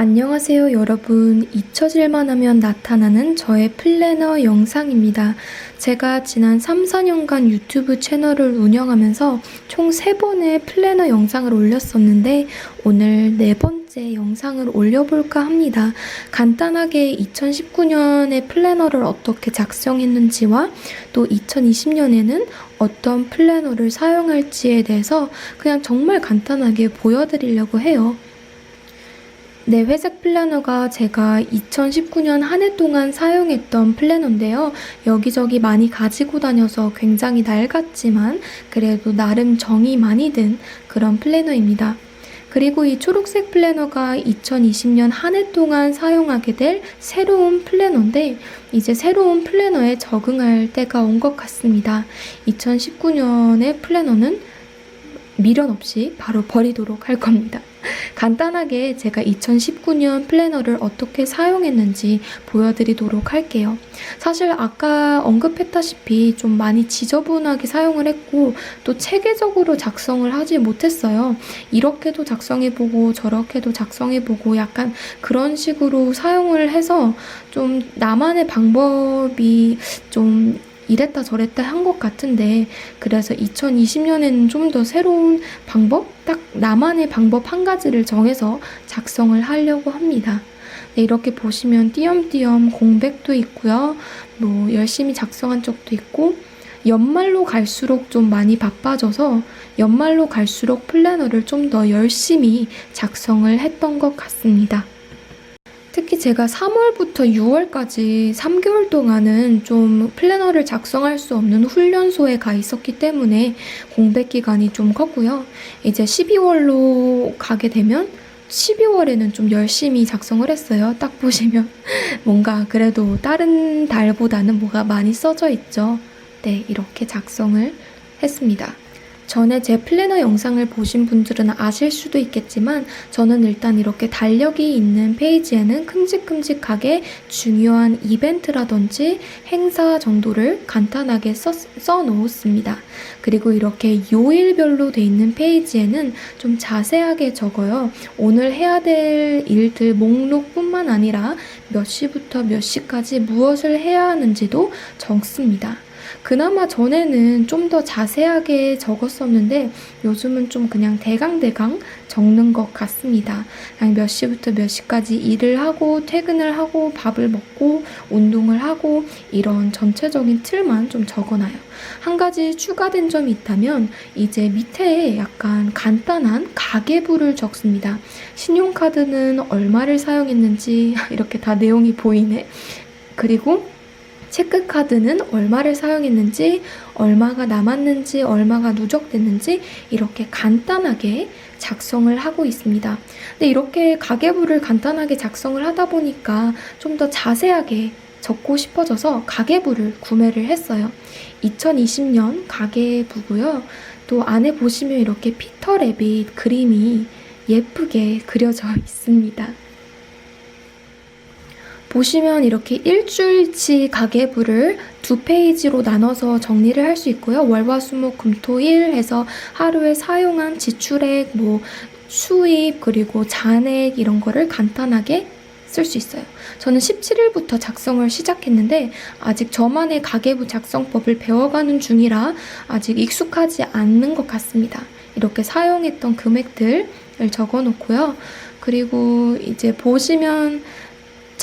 안녕하세요 여러분. 잊혀질만 하면 나타나는 저의 플래너 영상입니다. 제가 지난 3, 4년간 유튜브 채널을 운영하면서 총 3번의 플래너 영상을 올렸었는데 오늘 네 번째 영상을 올려볼까 합니다. 간단하게 2019년에 플래너를 어떻게 작성했는지와 또 2020년에는 어떤 플래너를 사용할지에 대해서 그냥 정말 간단하게 보여드리려고 해요 네, 회색 플래너가 제가 2019년 한 해 동안 사용했던 플래너인데요. 여기저기 많이 가지고 다녀서 굉장히 낡았지만 그래도 나름 정이 많이 든 그런 플래너입니다. 그리고 이 초록색 플래너가 2020년 한 해 동안 사용하게 될 새로운 플래너인데 이제 새로운 플래너에 적응할 때가 온 것 같습니다. 2019년의 플래너는 미련 없이 바로 버리도록 할 겁니다. 간단하게 제가 2019년 플래너를 어떻게 사용했는지 보여드리도록 할게요. 사실 아까 언급했다시피 좀 많이 지저분하게 사용을 했고 또 체계적으로 작성을 하지 못했어요. 이렇게도 작성해보고 저렇게도 작성해보고 약간 그런 식으로 사용을 해서 좀 나만의 방법이 좀 이랬다 저랬다 한 것 같은데 그래서 2020년에는 좀 더 새로운 방법? 딱 나만의 방법 한 가지를 정해서 작성을 하려고 합니다. 네, 이렇게 보시면 띄엄띄엄 공백도 있고요. 뭐 열심히 작성한 적도 있고 연말로 갈수록 좀 많이 바빠져서 연말로 갈수록 플래너를 좀 더 열심히 작성을 했던 것 같습니다. 특히 제가 3월부터 6월까지 3개월 동안은 좀 플래너를 작성할 수 없는 훈련소에 가 있었기 때문에 공백 기간이 좀 컸고요. 이제 12월로 가게 되면 12월에는 좀 열심히 작성을 했어요. 딱 보시면 뭔가 그래도 다른 달보다는 뭐가 많이 써져 있죠. 네, 이렇게 작성을 했습니다. 전에 제 플래너 영상을 보신 분들은 아실 수도 있겠지만 저는 일단 이렇게 달력이 있는 페이지에는 큼직큼직하게 중요한 이벤트라든지 행사 정도를 간단하게 써, 써 놓습니다. 그리고 이렇게 요일별로 돼 있는 페이지에는 좀 자세하게 적어요. 오늘 해야 될 일들 목록뿐만 아니라 몇 시부터 몇 시까지 무엇을 해야 하는지도 적습니다. 그나마 전에는 좀 더 자세하게 적었었는데 요즘은 좀 그냥 대강대강 적는 것 같습니다. 그냥 몇 시부터 몇 시까지 일을 하고 퇴근을 하고 밥을 먹고 운동을 하고 이런 전체적인 틀만 좀 적어놔요. 한 가지 추가된 점이 있다면 이제 밑에 약간 간단한 가계부를 적습니다. 신용카드는 얼마를 사용했는지 이렇게 다 내용이 보이네. 그리고 체크카드는 얼마를 사용했는지, 얼마가 남았는지, 얼마가 누적됐는지 이렇게 간단하게 작성을 하고 있습니다. 근데 이렇게 가계부를 간단하게 작성을 하다 보니까 좀 더 자세하게 적고 싶어져서 가계부를 구매를 했어요. 2020년 가계부고요. 또 안에 보시면 이렇게 피터 래빗 그림이 예쁘게 그려져 있습니다. 보시면 이렇게 일주일치 가계부를 두 페이지로 나눠서 정리를 할 수 있고요. 월화 수목 금토일 해서 하루에 사용한 지출액, 뭐 수입, 그리고 잔액 이런 거를 간단하게 쓸 수 있어요. 저는 17일부터 작성을 시작했는데 아직 저만의 가계부 작성법을 배워가는 중이라 아직 익숙하지 않는 것 같습니다. 이렇게 사용했던 금액들을 적어 놓고요. 그리고 이제 보시면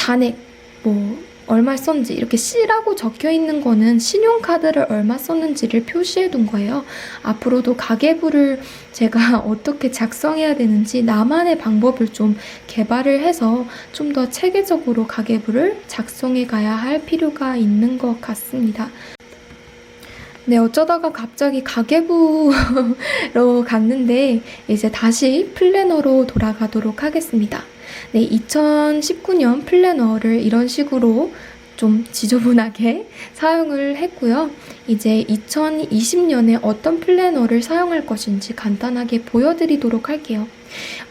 잔액 뭐 얼마 썼는지 이렇게 C라고 적혀 있는 거는 신용카드를 얼마 썼는지를 표시해 둔 거예요. 앞으로도 가계부를 제가 어떻게 작성해야 되는지 나만의 방법을 좀 개발을 해서 좀 더 체계적으로 가계부를 작성해 가야 할 필요가 있는 것 같습니다. 네, 어쩌다가 갑자기 가계부로 갔는데 이제 다시 플래너로 돌아가도록 하겠습니다. 네, 2019년 플래너를 이런 식으로 좀 지저분하게 사용을 했고요. 이제 2020년에 어떤 플래너를 사용할 것인지 간단하게 보여드리도록 할게요.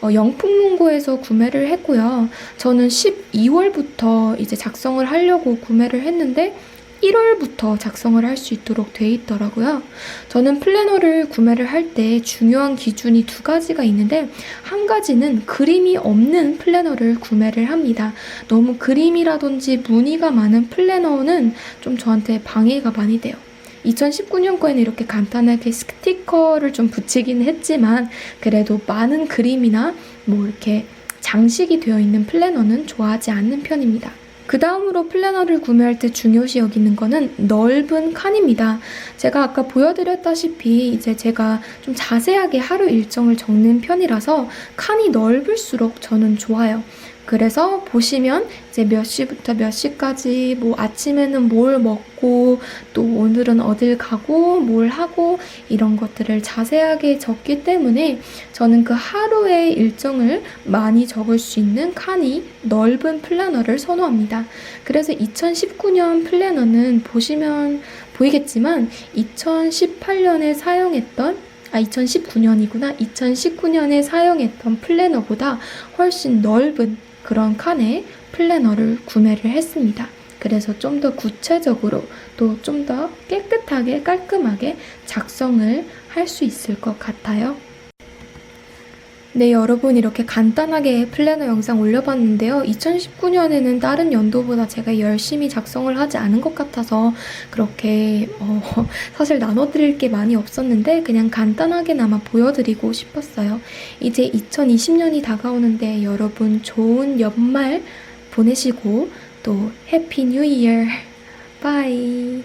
어, 영풍문고에서 구매를 했고요. 저는 12월부터 이제 작성을 하려고 구매를 했는데 1월부터 작성을 할 수 있도록 돼 있더라고요. 저는 플래너를 구매를 할 때 중요한 기준이 두 가지가 있는데 한 가지는 그림이 없는 플래너를 구매를 합니다. 너무 그림이라든지 무늬가 많은 플래너는 좀 저한테 방해가 많이 돼요. 2019년 거에는 이렇게 간단하게 스티커를 좀 붙이긴 했지만 그래도 많은 그림이나 뭐 이렇게 장식이 되어 있는 플래너는 좋아하지 않는 편입니다. 그 다음으로 플래너를 구매할 때 중요시 여기는 거는 넓은 칸입니다. 제가 아까 보여드렸다시피 이제 제가 좀 자세하게 하루 일정을 적는 편이라서 칸이 넓을수록 저는 좋아요. 그래서 보시면 이제 몇 시부터 몇 시까지 뭐 아침에는 뭘 먹고 또 오늘은 어딜 가고 뭘 하고 이런 것들을 자세하게 적기 때문에 저는 그 하루의 일정을 많이 적을 수 있는 칸이 넓은 플래너를 선호합니다. 그래서 2019년 플래너는 보시면 보이겠지만 2018년에 사용했던 아, 2019년이구나. 2019년에 사용했던 플래너보다 훨씬 넓은 그런 칸의 플래너를 구매를 했습니다. 그래서 좀 더 구체적으로 또 좀 더 깨끗하게 깔끔하게 작성을 할 수 있을 것 같아요. 네, 여러분 이렇게 간단하게 플래너 영상 올려봤는데요. 2019년에는 다른 연도보다 제가 열심히 작성을 하지 않은 것 같아서 그렇게 어, 사실 나눠드릴 게 많이 없었는데 그냥 간단하게나마 보여드리고 싶었어요. 이제 2020년이 다가오는데 여러분 좋은 연말 보내시고 또 해피 뉴 이어 바이